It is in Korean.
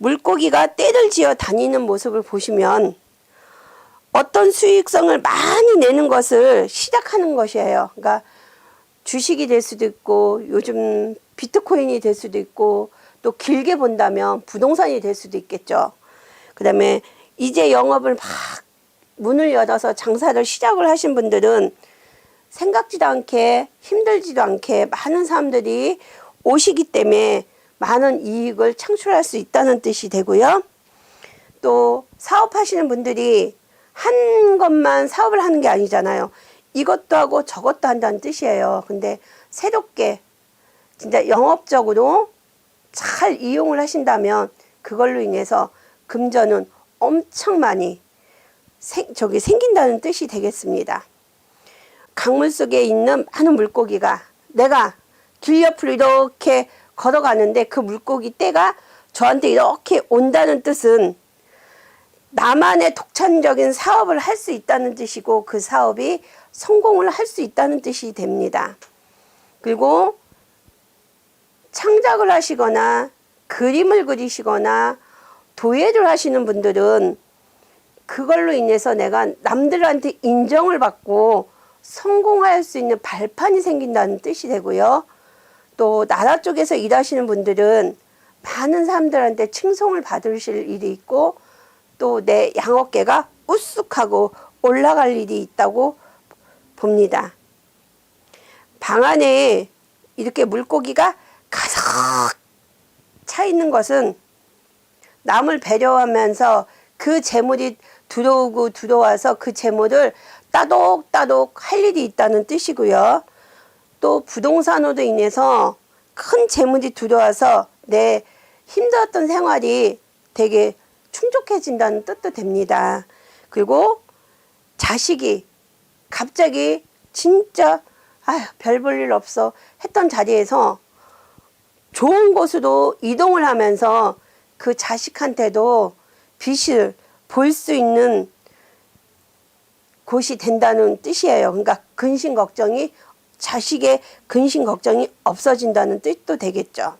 물고기가 떼를 지어 다니는 모습을 보시면 어떤 수익성을 많이 내는 것을 시작하는 것이에요. 그러니까 주식이 될 수도 있고 요즘 비트코인이 될 수도 있고 또 길게 본다면 부동산이 될 수도 있겠죠. 그 다음에 이제 영업을 막 문을 열어서 장사를 시작을 하신 분들은 생각지도 않게 힘들지도 않게 많은 사람들이 오시기 때문에 많은 이익을 창출할 수 있다는 뜻이 되고요. 또 사업하시는 분들이 한 것만 사업을 하는 게 아니잖아요. 이것도 하고 저것도 한다는 뜻이에요. 근데 새롭게 진짜 영업적으로 잘 이용을 하신다면 그걸로 인해서 금전은 엄청 많이 생, 저기 생긴다는 뜻이 되겠습니다. 강물 속에 있는 많은 물고기가 내가 길 옆으로 이렇게 걸어가는데 그 물고기 떼가 저한테 이렇게 온다는 뜻은 나만의 독창적인 사업을 할 수 있다는 뜻이고 그 사업이 성공을 할 수 있다는 뜻이 됩니다. 그리고 창작을 하시거나 그림을 그리시거나 도예를 하시는 분들은 그걸로 인해서 내가 남들한테 인정을 받고 성공할 수 있는 발판이 생긴다는 뜻이 되고요. 또 나라 쪽에서 일하시는 분들은 많은 사람들한테 칭송을 받으실 일이 있고 또 내 양어깨가 우쑥하고 올라갈 일이 있다고 봅니다. 방 안에 이렇게 물고기가 가득 차 있는 것은 남을 배려하면서 그 재물이 들어오고 들어와서 그 재물을 따독따독 할 일이 있다는 뜻이고요. 또 부동산으로 인해서 큰 재물이 들어와서 내 힘들었던 생활이 되게 충족해진다는 뜻도 됩니다. 그리고 자식이 갑자기 진짜 아휴 별 볼 일 없어 했던 자리에서 좋은 곳으로 이동을 하면서 그 자식한테도 빛을 볼 수 있는 곳이 된다는 뜻이에요. 그러니까 근심 걱정이 자식의 근심 걱정이 없어진다는 뜻도 되겠죠.